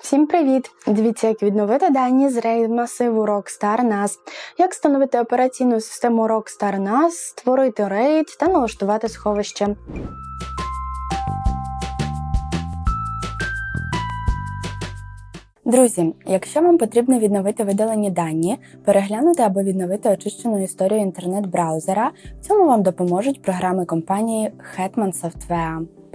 Всім привіт! Дивіться, як відновити дані з RAID масиву Rockstar NAS, як встановити операційну систему Rockstar NAS, створити RAID та налаштувати сховище. Друзі, якщо вам потрібно відновити видалені дані, переглянути або відновити очищену історію інтернет-браузера, в цьому вам допоможуть програми компанії Hetman Software.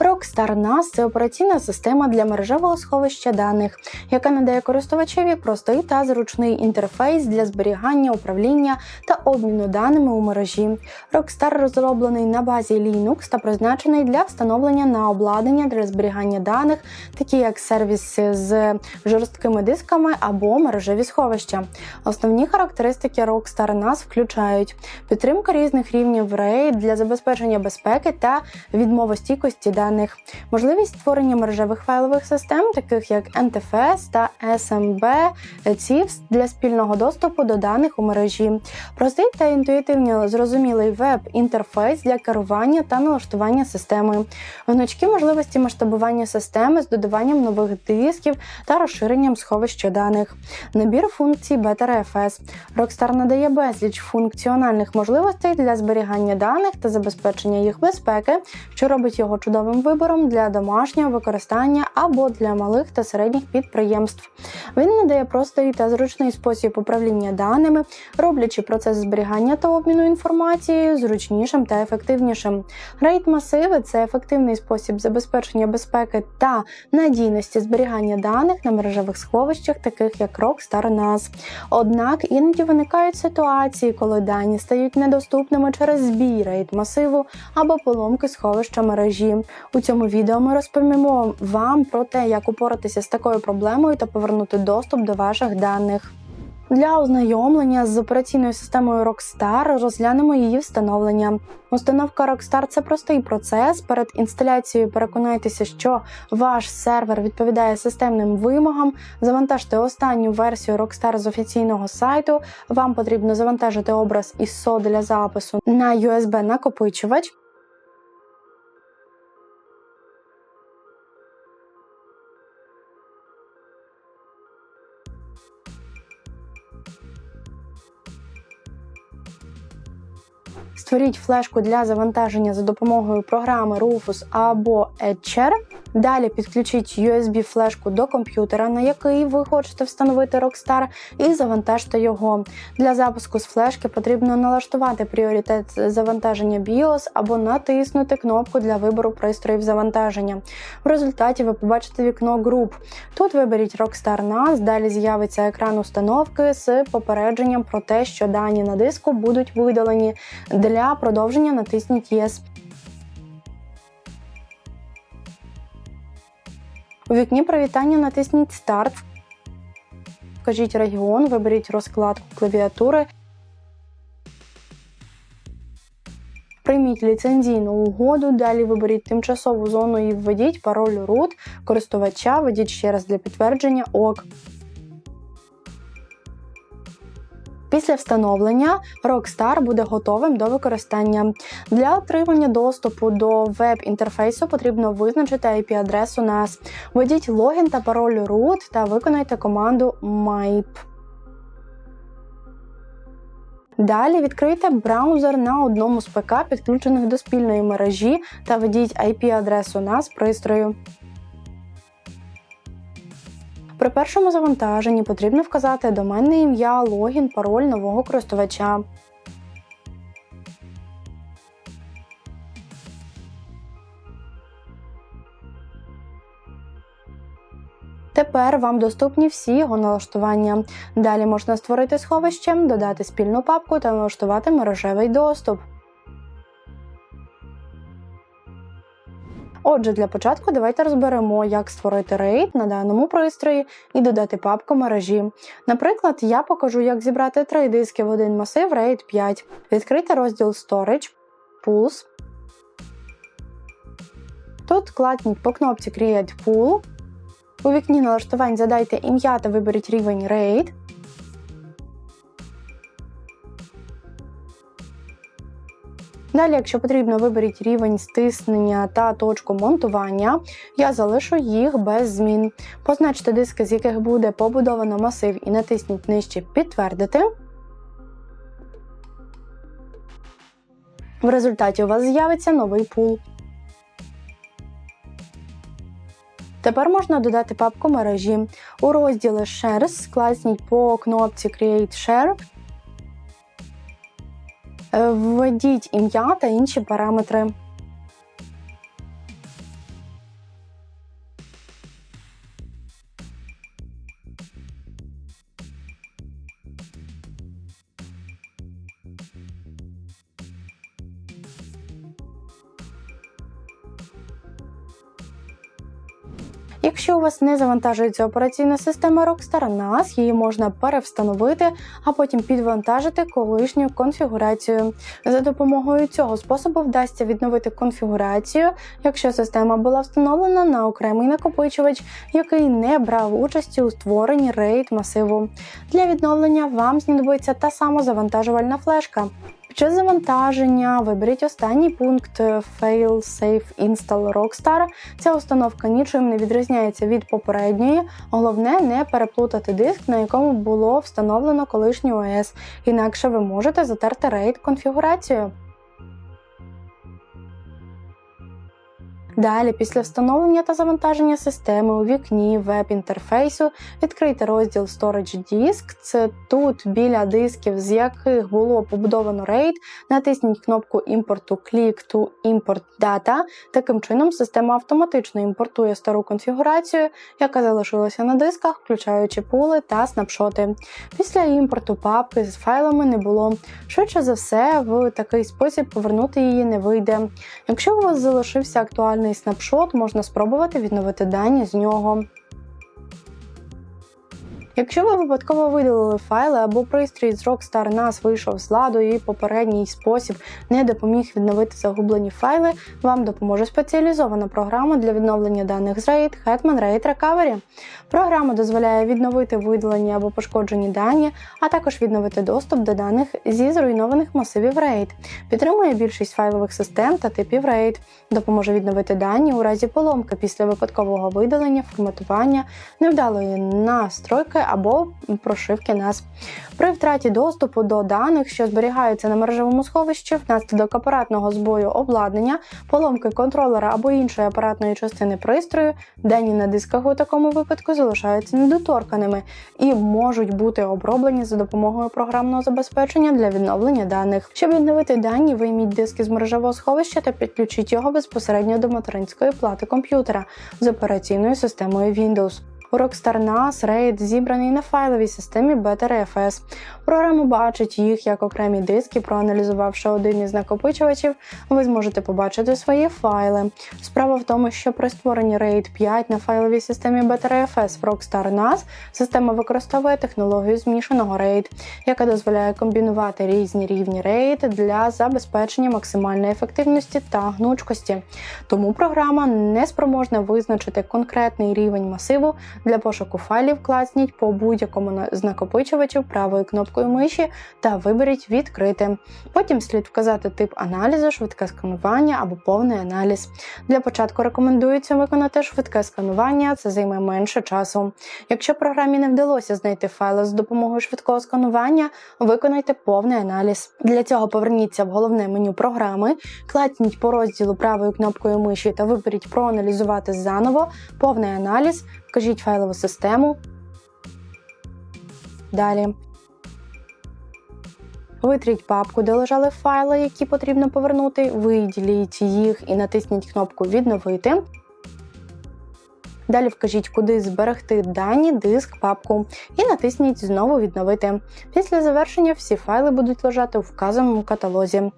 Rockstar NAS – це операційна система для мережевого сховища даних, яка надає користувачеві простий та зручний інтерфейс для зберігання, управління та обміну даними у мережі. Rockstar розроблений на базі Linux та призначений для встановлення на обладнання для зберігання даних, такі як сервіси з жорсткими дисками або мережеві сховища. Основні характеристики Rockstar NAS включають підтримка різних рівнів RAID для забезпечення безпеки та відмовостійкості даних даних, можливість створення мережевих файлових систем, таких як NTFS та SMB, CIFS для спільного доступу до даних у мережі, простий та інтуїтивно зрозумілий веб-інтерфейс для керування та налаштування системи, гнучкі можливості масштабування системи з додаванням нових дисків та розширенням сховища даних, набір функцій BetterFS. Rockstar надає безліч функціональних можливостей для зберігання даних та забезпечення їх безпеки, що робить його чудовим вибором для домашнього використання або для малих та середніх підприємств. Він надає простий та зручний спосіб управління даними, роблячи процес зберігання та обміну інформацією зручнішим та ефективнішим. RAID масиви це ефективний спосіб забезпечення безпеки та надійності зберігання даних на мережевих сховищах, таких як Rockstar NAS. Однак іноді виникають ситуації, коли дані стають недоступними через збій RAID масиву або поломки сховища мережі. У цьому відео ми розповімо вам про те, як упоратися з такою проблемою та повернути доступ до ваших даних. Для ознайомлення з операційною системою Rockstar розглянемо її встановлення. Установка Rockstar – це простий процес. Перед інсталяцією переконайтеся, що ваш сервер відповідає системним вимогам. Завантажте останню версію Rockstar з офіційного сайту. Вам потрібно завантажити образ ISO для запису на USB-накопичувач. Створіть флешку для завантаження за допомогою програми Rufus або Etcher. Далі підключіть USB-флешку до комп'ютера, на який ви хочете встановити Rockstar, і завантажте його. Для запуску з флешки потрібно налаштувати пріоритет завантаження BIOS або натиснути кнопку для вибору пристроїв завантаження. В результаті ви побачите вікно груп. Тут виберіть Rockstar NAS, далі з'явиться екран установки з попередженням про те, що дані на диску будуть видалені. Для продовження натисніть Yes. У вікні привітання натисніть Старт. Вкажіть регіон, виберіть розкладку клавіатури. Прийміть ліцензійну угоду, далі виберіть тимчасову зону і введіть пароль root користувача, введіть ще раз для підтвердження ОК. Після встановлення Rockstar буде готовим до використання. Для отримання доступу до веб-інтерфейсу потрібно визначити IP-адресу NAS. Введіть логін та пароль root та виконайте команду MIP. Далі відкрийте браузер на одному з ПК, підключених до спільної мережі, та введіть IP-адресу NAS пристрою. При першому завантаженні потрібно вказати доменне ім'я, логін, пароль нового користувача. Тепер вам доступні всі його налаштування. Далі можна створити сховище, додати спільну папку та налаштувати мережевий доступ. Отже, для початку давайте розберемо, як створити рейд на даному пристрої і додати папку мережі. Наприклад, я покажу, як зібрати три диски в один масив RAID 5. Відкрити розділ Storage, Pools. Тут клацніть по кнопці Create Pool. У вікні налаштувань задайте ім'я та виберіть рівень RAID. Далі, якщо потрібно, виберіть рівень стиснення та точку монтування. Я залишу їх без змін. Позначте диски, з яких буде побудовано масив, і натисніть нижче Підтвердити. В результаті у вас з'явиться новий пул. Тепер можна додати папку мережі. У розділі Shares класніть по кнопці Create Share. Е, Введіть ім'я та інші параметри. Якщо у вас не завантажується операційна система Rockstar NAS, її можна перевстановити, а потім підвантажити колишню конфігурацію. За допомогою цього способу вдасться відновити конфігурацію, якщо система була встановлена на окремий накопичувач, який не брав участі у створенні RAID масиву. Для відновлення вам знадобиться та самозавантажувальна флешка. Під завантаження виберіть останній пункт Fail Safe Install Rockstar. Ця установка нічим не відрізняється від попередньої. Головне не переплутати диск, на якому було встановлено колишній ОС, інакше ви можете затерти рейд конфігурацію. Далі, після встановлення та завантаження системи у вікні веб-інтерфейсу відкрийте розділ Storage Disk. Це тут біля дисків, з яких було побудовано RAID, натисніть кнопку імпорту Click to Import Data. Таким чином, система автоматично імпортує стару конфігурацію, яка залишилася на дисках, включаючи пули та снапшоти. Після імпорту папки з файлами не було. Швидше за все, в такий спосіб повернути її не вийде. Якщо у вас залишився актуальний снапшот, можна спробувати відновити дані з нього. Якщо ви випадково видалили файли або пристрій з Rockstar NAS вийшов з ладу і попередній спосіб не допоміг відновити загублені файли, вам допоможе спеціалізована програма для відновлення даних з RAID Hetman RAID Recovery. Програма дозволяє відновити видалені або пошкоджені дані, а також відновити доступ до даних зі зруйнованих масивів RAID, підтримує більшість файлових систем та типів RAID, допоможе відновити дані у разі поломки після випадкового видалення, форматування, невдалої настройки або прошивки NAS. При втраті доступу до даних, що зберігаються на мережевому сховищі, внаслідок апаратного збою обладнання, поломки контролера або іншої апаратної частини пристрою, дані на дисках у такому випадку залишаються недоторканими і можуть бути оброблені за допомогою програмного забезпечення для відновлення даних. Щоб відновити дані, вийміть диски з мережевого сховища та підключіть його безпосередньо до материнської плати комп'ютера з операційною системою Windows. Rockstar NAS RAID зібраний на файловій системі BetterFS. Програма бачить їх як окремі диски, проаналізувавши один із накопичувачів, ви зможете побачити свої файли. Справа в тому, що при створенні RAID 5 на файловій системі BetterFS в Rockstar NAS система використовує технологію змішаного RAID, яка дозволяє комбінувати різні рівні RAID для забезпечення максимальної ефективності та гнучкості. Тому програма не спроможна визначити конкретний рівень масиву. Для пошуку файлів класніть по будь-якому з накопичувачів правою кнопкою миші та виберіть Відкрити. Потім слід вказати тип аналізу, швидке сканування або повний аналіз. Для початку рекомендується виконати швидке сканування, це займе менше часу. Якщо програмі не вдалося знайти файли з допомогою швидкого сканування, виконайте повний аналіз. Для цього поверніться в головне меню програми, клацніть по розділу правою кнопкою миші та виберіть Проаналізувати заново, повний аналіз. Вкажіть файлову систему. Далі. Витріть папку, де лежали файли, які потрібно повернути. Виділіть їх і натисніть кнопку Відновити. Далі вкажіть, куди зберегти дані, диск, папку і натисніть знову відновити. Після завершення всі файли будуть лежати у вказаному каталозі.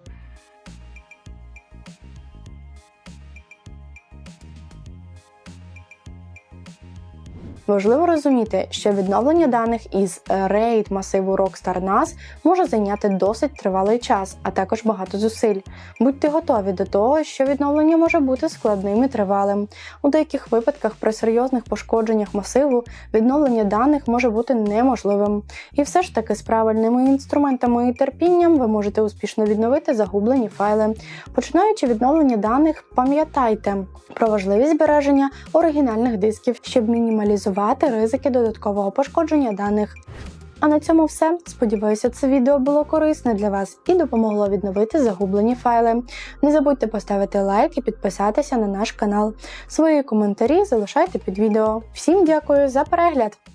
Важливо розуміти, що відновлення даних із RAID масиву Rockstar NAS може зайняти досить тривалий час, а також багато зусиль. Будьте готові до того, що відновлення може бути складним і тривалим. У деяких випадках при серйозних пошкодженнях масиву відновлення даних може бути неможливим. І все ж таки з правильними інструментами і терпінням ви можете успішно відновити загублені файли. Починаючи відновлення даних, пам'ятайте про важливість збереження оригінальних дисків, щоб мінімалізувати ризики додаткового пошкодження даних. А на цьому все. Сподіваюся, це відео було корисне для вас і допомогло відновити загублені файли. Не забудьте поставити лайк і підписатися на наш канал. Свої коментарі залишайте під відео. Всім дякую за перегляд!